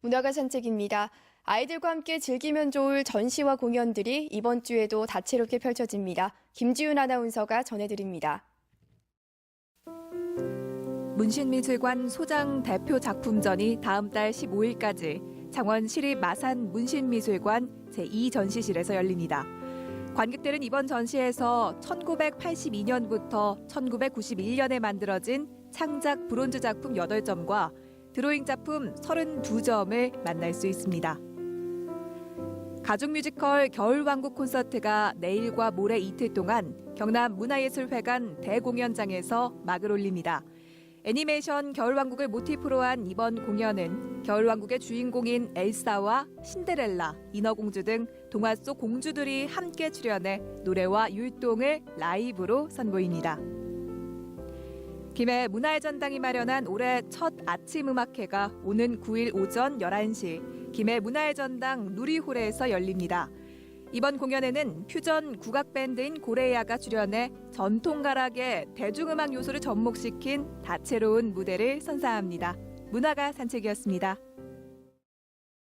문화가 산책입니다. 아이들과 함께 즐기면 좋을 전시와 공연들이 이번 주에도 다채롭게 펼쳐집니다. 김지윤 아나운서가 전해드립니다. 문신미술관 소장 대표 작품전이 다음 달 15일까지 창원 시립 마산 문신미술관 제2전시실에서 열립니다. 관객들은 이번 전시에서 1982년부터 1991년에 만들어진 창작 브론즈 작품 8점과 드로잉 작품 32점을 만날 수 있습니다. 가족 뮤지컬 겨울왕국 콘서트가 내일과 모레 이틀 동안 경남 문화예술회관 대공연장에서 막을 올립니다. 애니메이션 겨울왕국을 모티프로 한 이번 공연은 겨울왕국의 주인공인 엘사와 신데렐라, 인어공주 등 동화 속 공주들이 함께 출연해 노래와 율동을 라이브로 선보입니다. 김해 문화의 전당이 마련한 올해 첫 아침 음악회가 오는 9일 오전 11시 김해 문화의 전당 누리홀에서 열립니다. 이번 공연에는 퓨전 국악 밴드인 고레야가 출연해 전통 가락의 대중음악 요소를 접목시킨 다채로운 무대를 선사합니다. 문화가 산책이었습니다.